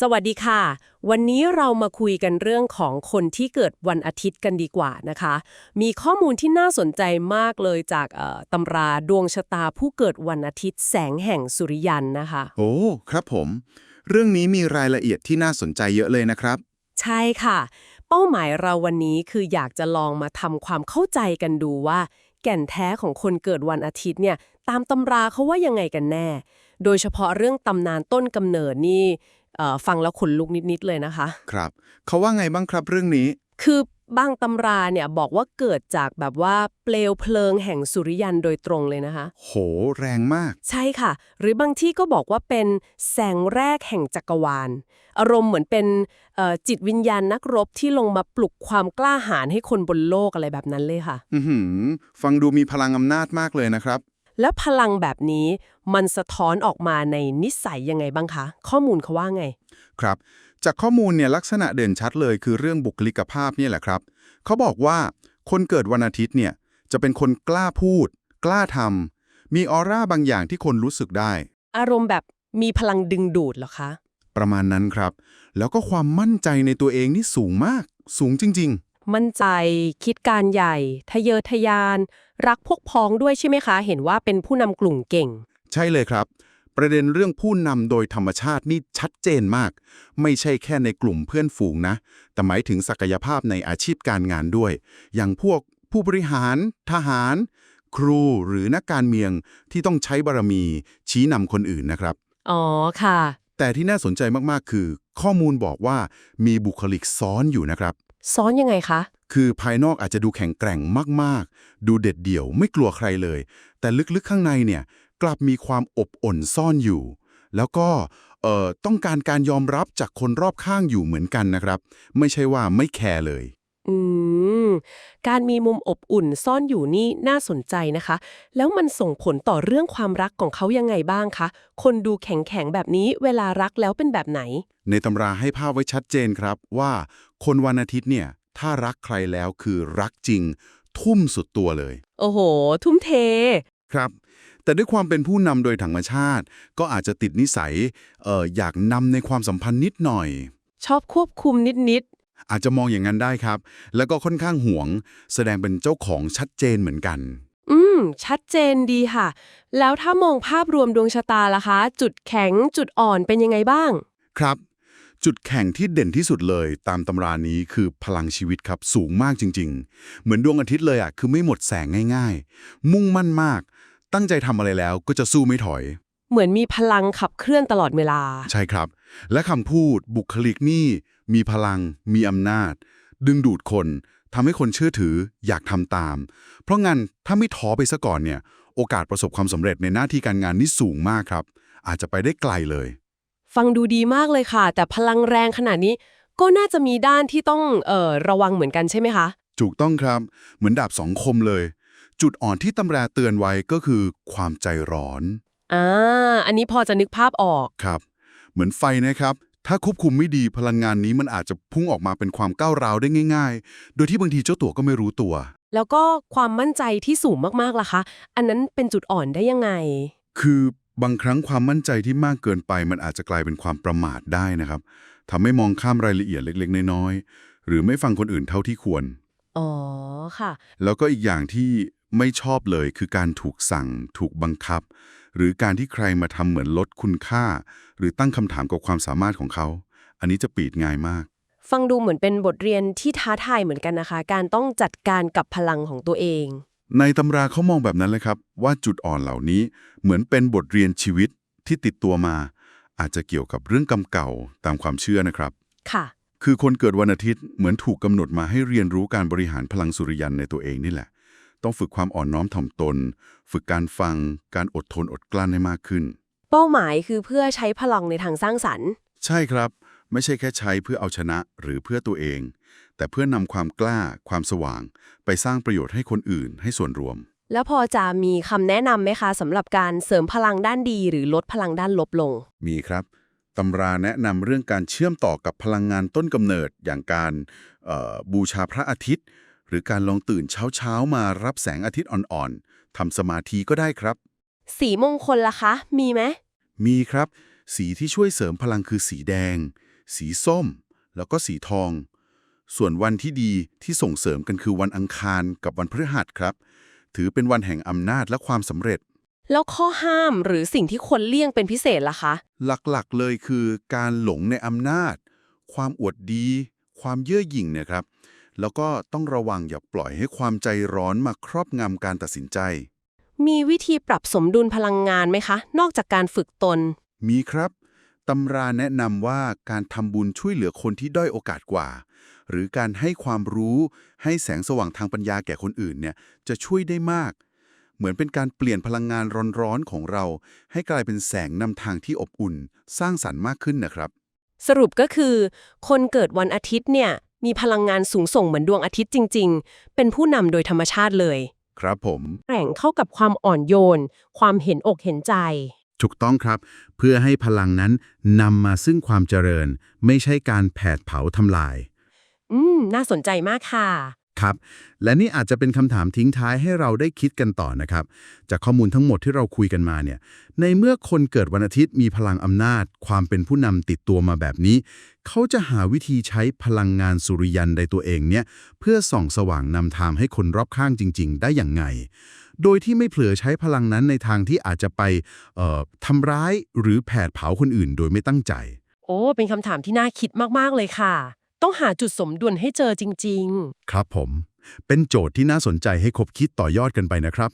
สวัสดีค่ะ วันนี้เรามาคุยกันเรื่องของคนที่เกิดวันอาทิตย์กันดีกว่านะคะ มีข้อมูลที่น่าสนใจมากเลยจากเอ่อตำราดวงชะตาผู้เกิดวันอาทิตย์แสงแห่งสุริยันนะคะ โอ้ ครับผม เรื่องนี้มีรายละเอียดที่น่าสนใจเยอะเลยนะครับ ใช่ค่ะ เป้าหมายเราวันนี้คืออยากจะลองมาทำความเข้าใจกันดูว่า แก่นแท้ของคนเกิดวันอาทิตย์เนี่ยตามตำราเขาว่ายังไงกันแน่ โดยเฉพาะเรื่องตำนานต้นกำเนิดนี่เอ่อ ฟังแล้วขนลุกนิดๆเลยนะคะ ครับ เขาว่าไงบ้างครับเรื่องนี้ คือบางตำราเนี่ยบอกว่าเกิดจากแบบว่าเปลวเพลิงแห่งสุริยันโดยตรงเลยนะคะ โห แรงมาก ใช่ค่ะ หรือบางที่ก็บอกว่าเป็นแสงแรกแห่งจักรวาล อารมณ์เหมือนเป็นเอ่อจิตวิญญาณนักรบที่ลงมาปลุกความกล้าหาญให้คนบนโลกอะไรแบบนั้นเลยค่ะ อือหือฟังดูมีพลังอำนาจมากเลยนะครับ แล้วพลังแบบนี้มันสะท้อนออกมาในนิสัยยังไงบ้างคะ ข้อมูลเขาว่าไง ครับ จากข้อมูลเนี่ยลักษณะเด่นชัดเลยคือเรื่องบุคลิกภาพเนี่ยแหละครับ เขาบอกว่าคนเกิดวันอาทิตย์เนี่ยจะเป็นคนกล้าพูด กล้าทำมีออร่าบางอย่างที่คนรู้สึกได้ อารมณ์แบบมีพลังดึงดูดเหรอคะ ประมาณนั้นครับ แล้วก็ความมั่นใจในตัวเองนี่สูงมาก สูงจริง มั่นใจ คิดการใหญ่ ทะเยอทะยาน รักพวกพ้องด้วยใช่ไหมคะ เห็นว่าเป็นผู้นำกลุ่มเก่งๆใช่เลยครับ ประเด็นเรื่องผู้นำโดยธรรมชาตินี่ชัดเจนมาก ไม่ใช่แค่ในกลุ่มเพื่อนฝูงนะ แต่หมายถึงศักยภาพในอาชีพการงานด้วย อย่างพวกผู้บริหาร ทหาร ครูหรือนักการเมืองที่ต้องใช้บารมี ชี้นำคนอื่นนะครับ อ๋อค่ะ แต่ที่น่าสนใจมากๆ คือ ข้อมูลบอกว่ามีบุคลิกซ้อนอยู่นะครับ ซ้อนยังไงคะ คือภายนอกอาจจะดูแข็งแกร่งมาก ๆ ดูเด็ดเดี่ยวไม่กลัวใครเลย แต่ลึกๆข้างในเนี่ยกลับมีความอบอุ่นซ่อนอยู่ แล้วก็เอ่อต้องการการยอมรับจากคนรอบข้างอยู่เหมือนกันนะครับ ไม่ใช่ว่าไม่แคร์เลย การมีมุมอบอุ่นซ่อนอยู่นี่น่าสนใจนะคะ แล้วมันส่งผลต่อเรื่องความรักของเขายังไงบ้างคะ คนดูแข็งๆแบบนี้เวลารักแล้วเป็นแบบไหน ในตำราให้ภาพไว้ชัดเจนครับว่า คนวันอาทิตย์เนี่ย ถ้ารักใครแล้วคือรักจริง ทุ่มสุดตัวเลย โอ้โห ทุ่มเท ครับแต่ด้วยความเป็นผู้นำโดยธรรมชาติ ก็อาจจะติดนิสัยเอ่ออยากนำในความสัมพันธ์นิดหน่อย ชอบควบคุมนิด อาจจะมองอย่างนั้นได้ครับ แล้วก็ค่อนข้างห่วง แสดงเป็นเจ้าของชัดเจนเหมือนกันๆอืม ชัดเจนดีค่ะ แล้วถ้ามองภาพรวมดวงชะตาล่ะคะ จุดแข็งจุดอ่อนเป็นยังไงบ้าง ครับ จุดแข่งที่เด่นที่สุดเลย ตามตำรานี้คือพลังชีวิตครับสูงมากจริง ๆ เหมือนดวงอาทิตย์เลยอะคือไม่หมดแสงง่าย ๆ มุ่งมั่นมาก ตั้งใจทำอะไรแล้วก็จะสู้ไม่ถอย เหมือนมีพลังขับเคลื่อนตลอดเวลา ใช่ครับ และคำพูดบุคลิกนี่ มีพลัง มีอำนาจ ดึงดูดคนทำให้คนเชื่อถืออยากทำตาม เพราะงั้นถ้าไม่ท้อไปซะก่อนเนี่ย โอกาสประสบความสำเร็จในหน้าที่การงานนี่สูงมากครับ อาจจะไปได้ไกลเลย ฟังดูดีมากเลยค่ะ แต่พลังแรงขนาดนี้ ก็น่าจะมีด้านที่ต้องเอ่อระวังเหมือนกันใช่ไหมคะถูกต้องครับ เหมือนดาบสองคมเลย จุดอ่อนที่ตำราเตือนไว้ก็คือความใจร้อน อ่า อันนี้พอจะนึกภาพออก ครับ เหมือนไฟนะครับ ถ้าควบคุมไม่ดีพลังงานนี้มันอาจจะพุ่งออกมาเป็นความก้าวร้าวได้ง่าย ๆ โดยที่บางทีเจ้าตัวก็ไม่รู้ตัว แล้วก็ความมั่นใจที่สูงมากๆล่ะคะ อันนั้นเป็นจุดอ่อนได้ยังไง คือบางครั้งความมั่นใจที่มากเกินไป มันอาจจะกลายเป็นความประมาทได้นะครับทำให้มองข้ามรายละเอียดเล็กๆ น้อยๆ หรือไม่ฟังคนอื่นเท่าที่ควร อ๋อค่ะ แล้วก็อีกอย่างที่ไม่ชอบเลยคือการถูกสั่ง ถูกบังคับ หรือการที่ใครมาทำเหมือนลดคุณค่า หรือตั้งคำถามกับความสามารถของเขา อันนี้จะปีดง่ายมาก ฟังดูเหมือนเป็นบทเรียนที่ท้าทายเหมือนกันนะคะ การต้องจัดการกับพลังของตัวเอง ในตำราเขามองแบบนั้นเลยครับ ว่าจุดอ่อนเหล่านี้เหมือนเป็นบทเรียนชีวิตที่ติดตัวมา อาจจะเกี่ยวกับเรื่องกรรมเก่าตามความเชื่อนะครับ ค่ะ คือคนเกิดวันอาทิตย์เหมือนถูกกำหนดมาให้เรียนรู้การบริหารพลังสุริยันในตัวเองนี่แหละ ต้องฝึกความอ่อนน้อมถ่อมตน ฝึกการฟัง การอดทนอดกลั้นให้มากขึ้น เป้าหมายคือเพื่อใช้พลังในทางสร้างสรรค์ ใช่ครับ ไม่ใช่แค่ใช้เพื่อเอาชนะหรือเพื่อตัวเอง แต่เพื่อนำความกล้า ความสว่าง ไปสร้างประโยชน์ให้คนอื่น ให้ส่วนรวม แล้วพอจะมีคำแนะนำไหมคะสำหรับการเสริมพลังด้านดี หรือลดพลังด้านลบลง มีครับตำราแนะนำเรื่องการเชื่อมต่อกับพลังงานต้นกำเนิดอย่างการเอ่อบูชาพระอาทิตย์ห รือการลองตื่นเช้าๆ มารับแสงอาทิตย์อ่อนๆทำสมาธิก็ได้ครับ สีมงคลล่ะคะ มีไหม มีครับ สีที่ช่วยเสริมพลังคือสีแดง สีส้ม แล้วก็สีทอง ส่วนวันที่ดีที่ส่งเสริมกันคือวันอังคารกับวันพฤหัสครับ ถือเป็นวันแห่งอำนาจและความสำเร็จ แล้วข้อห้ามหรือสิ่งที่ควรเลี่ยงเป็นพิเศษล่ะคะ หลักๆเลยคือการหลงในอำนาจ ความอวดดี ความเย่อหยิ่งเนี่ยครับ แล้วก็ต้องระวังอย่าปล่อยให้ความใจร้อนมาครอบงำการตัดสินใจ มีวิธีปรับสมดุลพลังงานไหมคะ นอกจากการฝึกตน มีครับตำราแนะนำว่าการทำบุญช่วยเหลือคนที่ด้อยโอกาสกว่า หรือการให้ความรู้ให้แสงสว่างทางปัญญาแก่คนอื่นเนี่ยจะช่วยได้มาก เหมือนเป็นการเปลี่ยนพลังงานร้อนๆของเรา ให้กลายเป็นแสงนำทางที่อบอุ่น สร้างสรรค์มากขึ้นนะครับ สรุปก็คือ คนเกิดวันอาทิตย์เนี่ย มีพลังงานสูงส่งเหมือนดวงอาทิตย์จริง ๆ เป็นผู้นำโดยธรรมชาติเลย ครับผม แกร่งเข้ากับความอ่อนโยน ความเห็นอกเห็นใจ ถูกต้องครับ เพื่อให้พลังนั้นนำมาซึ่งความเจริญ ไม่ใช่การแผดเผาทำลาย อืม น่าสนใจมากค่ะ ครับ และนี่อาจจะเป็นคำถามทิ้งท้ายให้เราได้คิดกันต่อนะครับ จากข้อมูลทั้งหมดที่เราคุยกันมาเนี่ย ในเมื่อคนเกิดวันอาทิตย์มีพลังอำนาจ ความเป็นผู้นำติดตัวมาแบบนี้ เขาจะหาวิธีใช้พลังงานสุริยันในตัวเองเนี่ยเพื่อส่องสว่างนำทางให้คนรอบข้างจริง ๆ ได้อย่างไง โดยที่ไม่เผลอใช้พลังนั้นในทางที่อาจจะไปทำร้ายหรือแผดเผาคนอื่น โดยไม่ตั้งใจ โอ้ เป็นคำถามที่น่าคิดมากๆเลยค่ะ ต้องหาจุดสมดุลให้เจอจริง ๆ ครับผม เป็นโจทย์ที่น่าสนใจให้คบคิดต่อยอดกันไปนะครับ